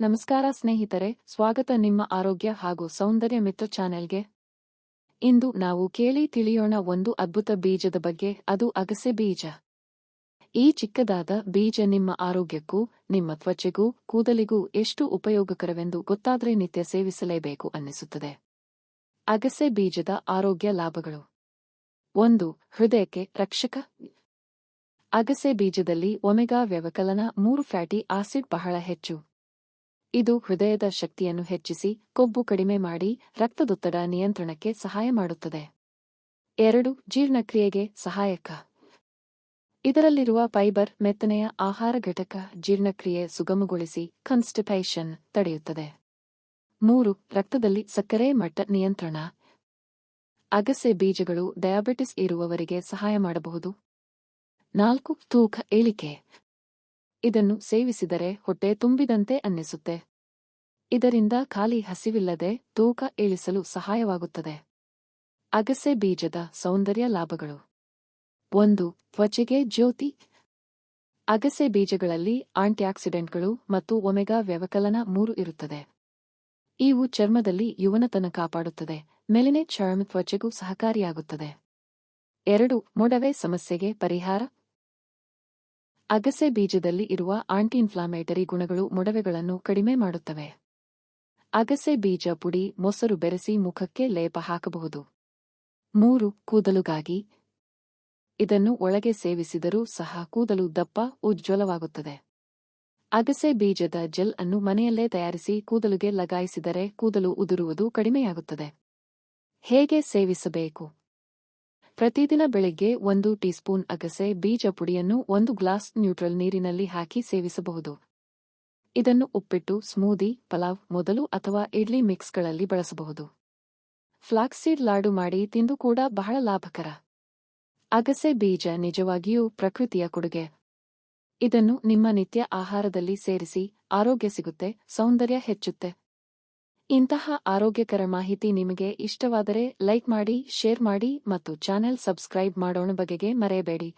ನಮಸ್ಕಾರ ಸ್ನೇಹಿತರೆ, ಸ್ವಾಗತ ನಿಮ್ಮ ಆರೋಗ್ಯ ಹಾಗೂ ಸೌಂದರ್ಯ ಮಿತ್ರ ಚಾನೆಲ್ಗೆ. ಇಂದು ನಾವು ಕೇಳಿ ತಿಳಿಯೋಣ ಒಂದು ಅದ್ಭುತ ಬೀಜದ ಬಗ್ಗೆ, ಅದು ಅಗಸೆ ಬೀಜ. ಈ ಚಿಕ್ಕದಾದ ಬೀಜ ನಿಮ್ಮ ಆರೋಗ್ಯಕ್ಕೂ, ನಿಮ್ಮ ತ್ವಚೆಗೂ, ಕೂದಲಿಗೂ ಎಷ್ಟು ಉಪಯೋಗಕರವೆಂದು ಗೊತ್ತಾದರೆ ನಿತ್ಯ ಸೇವಿಸಲೇಬೇಕು ಅನ್ನಿಸುತ್ತದೆ. ಅಗಸೆ ಬೀಜದ ಆರೋಗ್ಯ ಲಾಭಗಳು. ಒಂದು, ಹೃದಯಕ್ಕೆ ರಕ್ಷಕ. ಅಗಸೆ ಬೀಜದಲ್ಲಿ ಒಮೆಗಾ ವ್ಯವಕಲನ ಮೂರು ಫ್ಯಾಟಿ ಆಸಿಡ್ ಬಹಳ ಹೆಚ್ಚು. ಇದು ಹೃದಯದ ಶಕ್ತಿಯನ್ನು ಹೆಚ್ಚಿಸಿ, ಕೊಬ್ಬು ಕಡಿಮೆ ಮಾಡಿ, ರಕ್ತದೊತ್ತಡ ನಿಯಂತ್ರಣಕ್ಕೆ ಸಹಾಯ ಮಾಡುತ್ತದೆ. ಎರಡು, ಜೀರ್ಣಕ್ರಿಯೆಗೆ ಸಹಾಯಕ. ಇದರಲ್ಲಿರುವ ಫೈಬರ್ ಮೆತ್ತನೆಯ ಆಹಾರ ಘಟಕ ಜೀರ್ಣಕ್ರಿಯೆ ಸುಗಮಗೊಳಿಸಿ ಕನ್ಸ್ಟಿಪೇಷನ್ ತಡೆಯುತ್ತದೆ. ಮೂರು, ರಕ್ತದಲ್ಲಿ ಸಕ್ಕರೆ ಮಟ್ಟ ನಿಯಂತ್ರಣ. ಅಗಸೆ ಬೀಜಗಳು ಡಯಾಬಿಟಿಸ್ ಇರುವವರಿಗೆ ಸಹಾಯ ಮಾಡಬಹುದು. ನಾಲ್ಕು, ತೂಕ ಇಳಿಕೆ ಇದನ್ನು ಸೇವಿಸಿದರೆ ಹೊಟ್ಟೆ ತುಂಬಿದಂತೆ ಅನ್ನಿಸುತ್ತೆ. ಇದರಿಂದ ಖಾಲಿ ಹಸಿವಿಲ್ಲದೆ ತೂಕ ಇಳಿಸಲು ಸಹಾಯವಾಗುತ್ತದೆ. ಅಗಸೆ ಬೀಜದ ಸೌಂದರ್ಯ ಲಾಭಗಳು. ಒಂದು, ತ್ವಚೆಗೆ ಜ್ಯೋತಿ. ಅಗಸೆ ಬೀಜಗಳಲ್ಲಿ ಆಂಟಿಆಕ್ಸಿಡೆಂಟ್ಗಳು ಮತ್ತು ಒಮೆಗಾ ವ್ಯವಕಲನ ಮೂರು ಇರುತ್ತದೆ. ಇವು ಚರ್ಮದಲ್ಲಿ ಯುವನತನ ಕಾಪಾಡುತ್ತದೆ ಮೆಲಿನೆ ಚರ್ಮ ತ್ವಚೆಗೂ ಸಹಕಾರಿಯಾಗುತ್ತದೆ. ಎರಡು, ಮೊಡವೆ ಸಮಸ್ಯೆಗೆ ಪರಿಹಾರ. ಅಗಸೆ ಬೀಜದಲ್ಲಿ ಇರುವ ಆಂಟಿ ಇನ್ಫ್ಲಾಮೇಟರಿ ಗುಣಗಳು ಮೊಡವೆಗಳನ್ನು ಕಡಿಮೆ ಮಾಡುತ್ತವೆ. ಅಗಸೆ ಬೀಜ ಪುಡಿ ಮೊಸರು ಬೆರೆಸಿ ಮುಖಕ್ಕೆ ಲೇಪ ಹಾಕಬಹುದು. ಮೂರು, ಕೂದಲುಗಾಗಿ. ಇದನ್ನು ಒಳಗೆ ಸೇವಿಸಿದರೂ ಸಹ ಕೂದಲು ದಪ್ಪ, ಉಜ್ವಲವಾಗುತ್ತದೆ. ಅಗಸೆ ಬೀಜದ ಜೆಲ್ ಅನ್ನು ಮನೆಯಲ್ಲೇ ತಯಾರಿಸಿ ಕೂದಲುಗೆ ಲಗಾಯಿಸಿದರೆ ಕೂದಲು ಉದುರುವುದು ಕಡಿಮೆಯಾಗುತ್ತದೆ. ಹೇಗೆ ಸೇವಿಸಬೇಕು? ಪ್ರತಿದಿನ ಬೆಳಿಗ್ಗೆ ಒಂದು ಟೀಸ್ಪೂನ್ ಅಗಸೆ ಬೀಜ ಪುಡಿಯನ್ನು ಒಂದು ಗ್ಲಾಸ್ ನ್ಯೂಟ್ರಲ್ ನೀರಿನಲ್ಲಿ ಹಾಕಿ ಸೇವಿಸಬಹುದು. ಇದನ್ನು ಉಪ್ಪಿಟ್ಟು, ಸ್ಮೂದಿ, ಪಲಾವ್, ಮೊದಲು ಅಥವಾ ಇಡ್ಲಿ ಮಿಕ್ಸ್ಗಳಲ್ಲಿ ಬಳಸಬಹುದು. ಫ್ಲಾಕ್ಸೀಡ್ ಲಾಡು ಮಾಡಿ ತಿಂದು ಕೂಡ ಬಹಳ ಲಾಭಕರ. ಅಗಸೆ ಬೀಜ ನಿಜವಾಗಿಯೂ ಪ್ರಕೃತಿಯ ಕೊಡುಗೆ. ಇದನ್ನು ನಿಮ್ಮ ನಿತ್ಯ ಆಹಾರದಲ್ಲಿ ಸೇರಿಸಿ ಆರೋಗ್ಯ ಸಿಗುತ್ತೆ, ಸೌಂದರ್ಯ ಹೆಚ್ಚುತ್ತೆ. ಇಂತಹ ಆರೋಗ್ಯಕರ ಮಾಹಿತಿ ನಿಮಗೆ ಇಷ್ಟವಾದರೆ ಲೈಕ್ ಮಾಡಿ, ಶೇರ್ ಮಾಡಿ ಮತ್ತು ಚಾನೆಲ್ ಸಬ್ಸ್ಕ್ರೈಬ್ ಮಾಡೋಣ ಬಗೆಗೆ ಮರೆಯಬೇಡಿ.